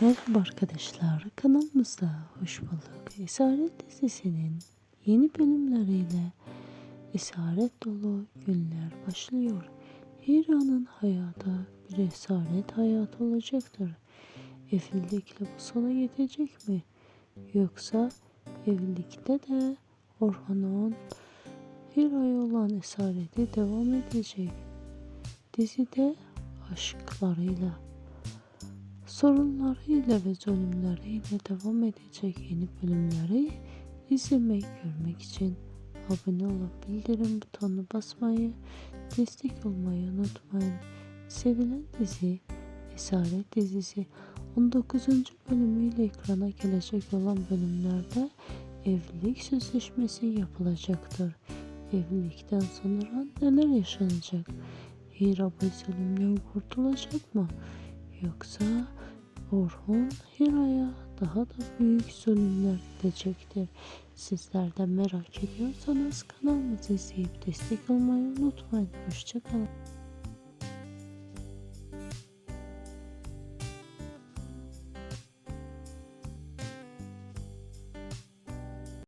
Merhaba arkadaşlar, kanalımıza hoş bulduk. Esaret dizisinin yeni bölümleriyle esaret dolu günler başlıyor. Hira'nın hayatı bir esaret hayatı olacaktır. Evlilikle bu sona yetecek mi? Yoksa evlilikte de Orhan'ın Hira'ya olan esareti devam edecek. Dizide aşklarıyla sorunlarıyla ve zulümleriyle devam edecek yeni bölümleri izlemek, görmek için abone olup bildirim butonuna basmayı, destek olmayı unutmayın. Sevilen dizi Esaret dizisi 19. bölümüyle ekrana gelecek olan bölümlerde evlilik sözleşmesi yapılacaktır. Evlilikten sonra neler yaşanacak? Hira bu zulümden kurtulacak mı? Yoksa Orhun Hira'ya daha da büyük zulümler edecektir. Sizler de merak ediyorsanız kanalımızı izleyip destek olmayı unutmayın. Hoşçakalın.